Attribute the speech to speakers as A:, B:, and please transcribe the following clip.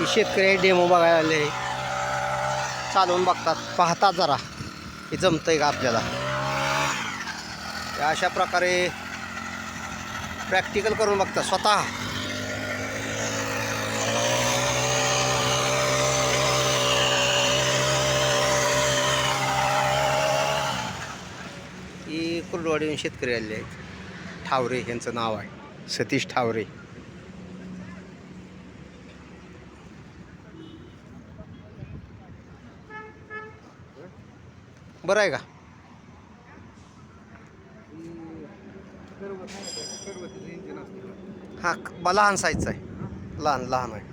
A: की शेतकरी डेमो बघायला आले चालवून बघतात. पाहतात जरा. हे जमतंय का आपल्याला? अशा प्रकारे प्रॅक्टिकल करून बघतात. स्वतः. ही कुर्डवाडीहून शेतकरी आले आहेत. ठावरे यांचं नाव आहे. सतीश ठावरे. बरं आहे का? हा बा लहान साईजचा आहे. लहान लहान आहे.